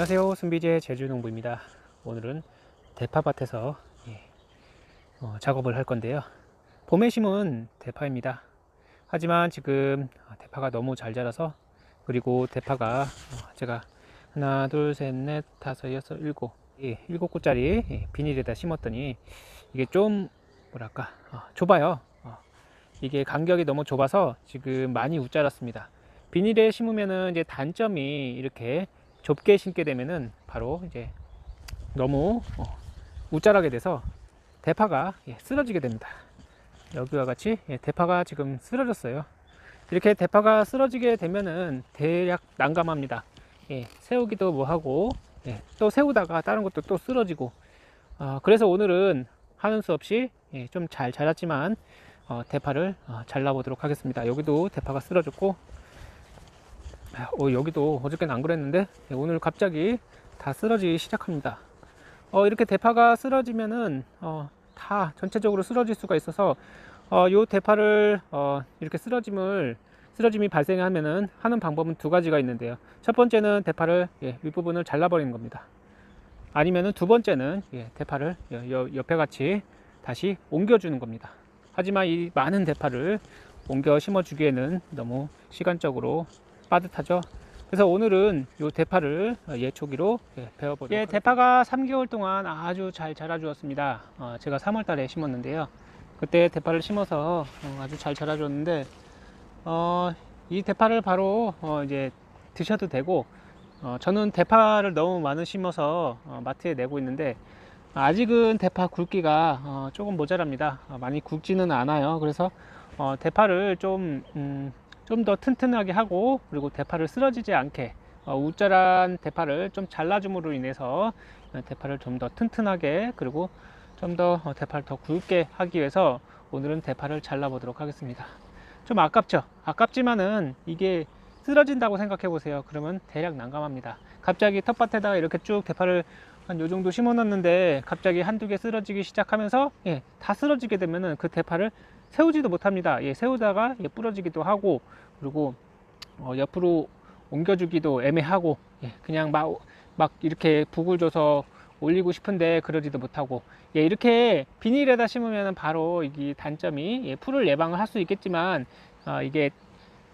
안녕하세요. 순비제 제주농부입니다. 오늘은 대파밭에서 예, 어, 작업을 할 건데요. 봄에 심은 대파입니다. 하지만 지금 아, 대파가 너무 잘 자라서 그리고 대파가 어, 제가 하나, 둘, 셋, 넷, 다섯, 여섯, 일곱 예, 일곱 곳짜리 예, 비닐에다 심었더니 이게 좀 뭐랄까 어, 좁아요. 어, 이게 간격이 너무 좁아서 지금 많이 웃자랐습니다. 비닐에 심으면은 이제 단점이 이렇게 좁게 심게 되면은 바로 이제 너무 어, 웃자라게 돼서 대파가 예, 쓰러지게 됩니다. 여기와 같이 예, 대파가 지금 쓰러졌어요. 이렇게 대파가 쓰러지게 되면은 대략 난감합니다. 예, 세우기도 뭐하고 예, 또 세우다가 다른 것도 또 쓰러지고 아, 그래서 오늘은 하는 수 없이 예, 좀잘 자랐지만 어, 대파를 어, 잘라보도록 하겠습니다. 여기도 대파가 쓰러졌고 어, 여기도 어저께는 안 그랬는데 예, 오늘 갑자기 다 쓰러지기 시작합니다. 어, 이렇게 대파가 쓰러지면은 어, 다 전체적으로 쓰러질 수가 있어서 어, 요 대파를 어, 이렇게 쓰러짐을 쓰러짐이 발생하면은 하는 방법은 두 가지가 있는데요. 첫 번째는 대파를 예, 윗부분을 잘라버리는 겁니다. 아니면은 두 번째는 예, 대파를 옆에 같이 다시 옮겨주는 겁니다. 하지만 이 많은 대파를 옮겨 심어주기에는 너무 시간적으로 빠듯하죠. 그래서 오늘은 이 대파를 어, 예초기로 예, 배워보도록 예, 대파가 3개월 동안 아주 잘 자라 주었습니다. 어, 제가 3월 달에 심었는데요. 그때 대파를 심어서 어, 아주 잘 자라 줬는데 어, 이 대파를 바로 어, 이제 드셔도 되고 어, 저는 대파를 너무 많이 심어서 어, 마트에 내고 있는데 아직은 대파 굵기가 어, 조금 모자랍니다. 어, 많이 굵지는 않아요. 그래서 어, 대파를 좀 음, 좀 더 튼튼하게 하고 그리고 대파를 쓰러지지 않게 어, 우짜란 대파를 좀 잘라줌으로 인해서 어, 대파를 좀 더 튼튼하게 그리고 좀더 어, 대파를 더 굵게 하기 위해서 오늘은 대파를 잘라 보도록 하겠습니다. 좀 아깝죠? 아깝지만은 이게 쓰러진다고 생각해 보세요. 그러면 대략 난감합니다. 갑자기 텃밭에다가 이렇게 쭉 대파를 한 요 정도 심어 놨는데 갑자기 한두 개 쓰러지기 시작하면서 예, 다 쓰러지게 되면은 그 대파를 세우지도 못합니다. 예, 세우다가 예, 부러지기도 하고 그리고 어, 옆으로 옮겨주기도 애매하고 예, 그냥 막, 막 이렇게 북을 줘서 올리고 싶은데 그러지도 못하고 예, 이렇게 비닐에다 심으면 바로 이게 단점이 예, 풀을 예방을 할 수 있겠지만 어, 이게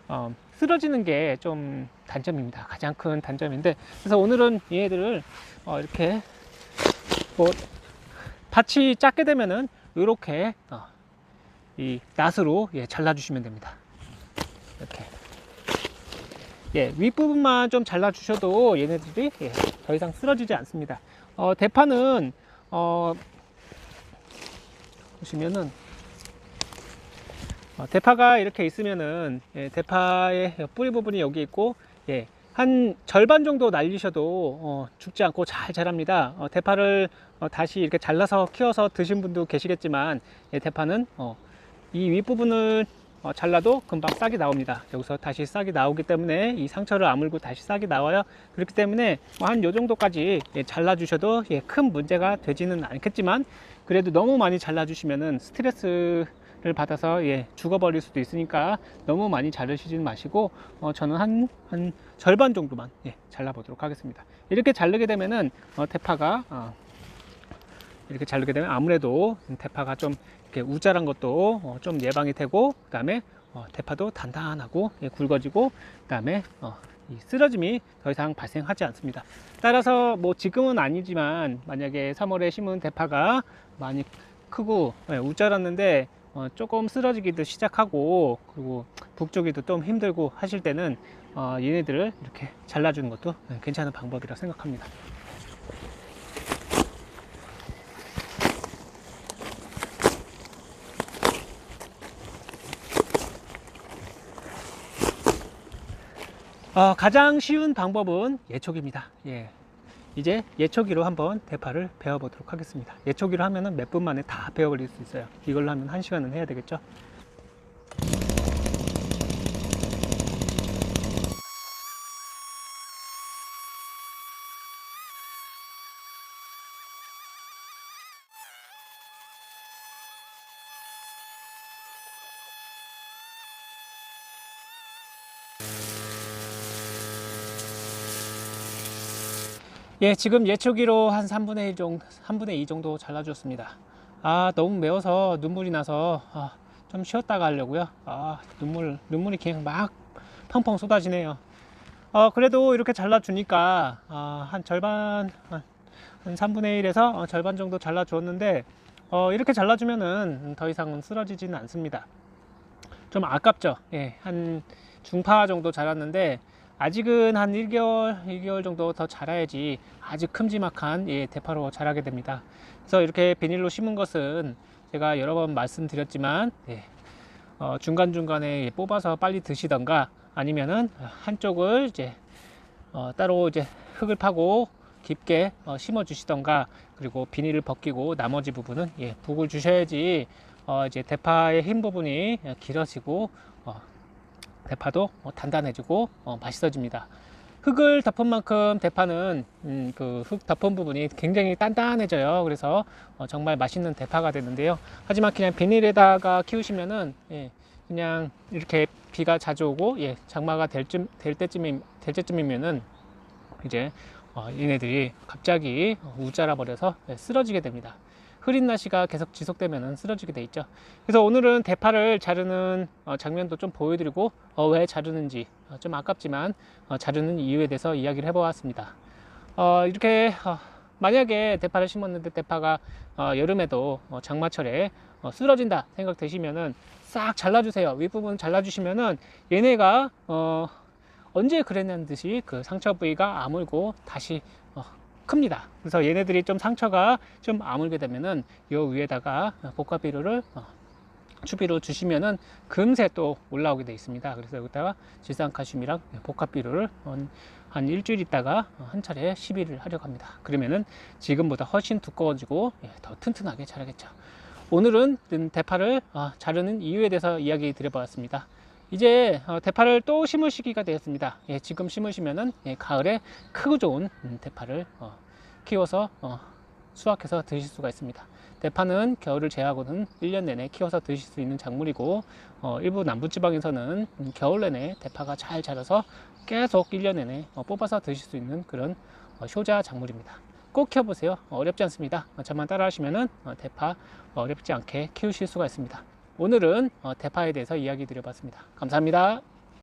어, 쓰러지는 게 좀 단점입니다. 가장 큰 단점인데 그래서 오늘은 얘들을 어, 이렇게 뭐 밭이 작게 되면은 이렇게 어, 이 낫으로 예, 잘라주시면 됩니다. 이렇게 예, 윗부분만 좀 잘라주셔도 얘네들이 예, 더 이상 쓰러지지 않습니다. 어, 대파는 어, 보시면은 어, 대파가 이렇게 있으면은 예, 대파의 뿌리 부분이 여기 있고 예, 한 절반 정도 날리셔도 어, 죽지 않고 잘 자랍니다. 어, 대파를 어, 다시 이렇게 잘라서 키워서 드신 분도 계시겠지만 예, 대파는 어, 이 윗부분을 어, 잘라도 금방 싹이 나옵니다. 여기서 다시 싹이 나오기 때문에 이 상처를 아물고 다시 싹이 나와요. 그렇기 때문에 뭐 한 요 정도까지 예, 잘라 주셔도 예, 큰 문제가 되지는 않겠지만 그래도 너무 많이 잘라 주시면은 스트레스를 받아서 예, 죽어버릴 수도 있으니까 너무 많이 자르시지는 마시고 어, 저는 한, 한 절반 정도만 예, 잘라 보도록 하겠습니다. 이렇게 자르게 되면은 어, 대파가 어, 이렇게 자르게 되면 아무래도 대파가 좀 이렇게 우짜란 것도 어, 좀 예방이 되고 그 다음에 대파도 단단하고 예, 굵어지고 그 다음에 이 쓰러짐이 더 이상 발생하지 않습니다. 따라서 뭐 지금은 아니지만 만약에 3월에 심은 대파가 많이 크고 예, 우짜랐는데 어, 조금 쓰러지기도 시작하고 그리고 북쪽이도 좀 힘들고 하실 때는 어, 얘네들을 이렇게 잘라주는 것도 예, 괜찮은 방법이라 생각합니다. 어, 가장 쉬운 방법은 예초기입니다. 예. 이제 예초기로 한번 대파를 배워 보도록 하겠습니다. 예초기로 하면은 몇 분 만에 다 배워 버릴 수 있어요. 이걸로 하면 한 시간은 해야 되겠죠. 음. 예, 지금 예초기로 한 3분의 1 정도, 3분의 2 정도 잘라주었습니다. 아, 너무 매워서 눈물이 나서 아, 좀 쉬었다가 하려고요. 아, 눈물, 눈물이 그냥 막 펑펑 쏟아지네요. 어, 그래도 이렇게 잘라주니까 아, 한 절반, 한, 한 3분의 1에서 절반 정도 잘라주었는데 어, 이렇게 잘라주면은 더 이상은 쓰러지지는 않습니다. 좀 아깝죠. 예, 한 중파 정도 자랐는데 아직은 한 1개월, 2개월 정도 더 자라야지 아주 큼지막한 예, 대파로 자라게 됩니다. 그래서 이렇게 비닐로 심은 것은 제가 여러 번 말씀드렸지만 예, 어, 중간중간에 뽑아서 빨리 드시던가 아니면은 한쪽을 이제 어, 따로 이제 흙을 파고 깊게 어, 심어 주시던가 그리고 비닐을 벗기고 나머지 부분은 예, 북을 주셔야지 어, 이제 대파의 흰 부분이 길어지고 어, 대파도 어, 단단해지고 어, 맛있어집니다. 흙을 덮은 만큼 대파는 음, 그흙 덮은 부분이 굉장히 단단해져요. 그래서 어, 정말 맛있는 대파가 되는데요. 하지만 그냥 비닐에다가 키우시면은 예, 그냥 이렇게 비가 자주 오고 예, 장마가 될, 쯤, 될 때쯤이 될 때쯤이면은 이제 어, 얘네들이 갑자기 우자라 버려서 예, 쓰러지게 됩니다. 흐린 날씨가 계속 지속되면 쓰러지게 돼 있죠. 그래서 오늘은 대파를 자르는 어, 장면도 좀 보여드리고 어, 왜 자르는지 어, 좀 아깝지만 어, 자르는 이유에 대해서 이야기를 해보았습니다. 어, 이렇게 어, 만약에 대파를 심었는데 대파가 어, 여름에도 어, 장마철에 어, 쓰러진다 생각되시면은 싹 잘라주세요. 윗부분 잘라주시면은 얘네가 어, 언제 그랬냐는 듯이 그 상처 부위가 아물고 다시 어, 큽니다. 그래서 얘네들이 좀 상처가 좀 아물게 되면은 요 위에다가 복합 비료를 어, 추비로 주시면은 금세 또 올라오게 되어 있습니다. 그래서 여기다가 질산 칼슘이랑 복합 비료를 한, 한 일주일 있다가 한 차례 시비를 하려고 합니다. 그러면은 지금보다 훨씬 두꺼워지고 예, 더 튼튼하게 자라겠죠. 오늘은 대파를 어, 자르는 이유에 대해서 이야기 드려보았습니다. 이제 어, 대파를 또 심을 시기가 되었습니다. 예, 지금 심으시면은 예, 가을에 크고 좋은 음, 대파를 어, 키워서 어, 수확해서 드실 수가 있습니다. 대파는 겨울을 제외하고는 1년 내내 키워서 드실 수 있는 작물이고 어, 일부 남부지방에서는 음, 겨울 내내 대파가 잘 자라서 계속 1년 내내 어, 뽑아서 드실 수 있는 그런 어, 효자 작물입니다. 꼭 키워보세요. 어렵지 않습니다. 어, 저만 따라 하시면은 어, 대파 어렵지 않게 키우실 수가 있습니다. 오늘은 어, 대파에 대해서 이야기 드려봤습니다. 감사합니다.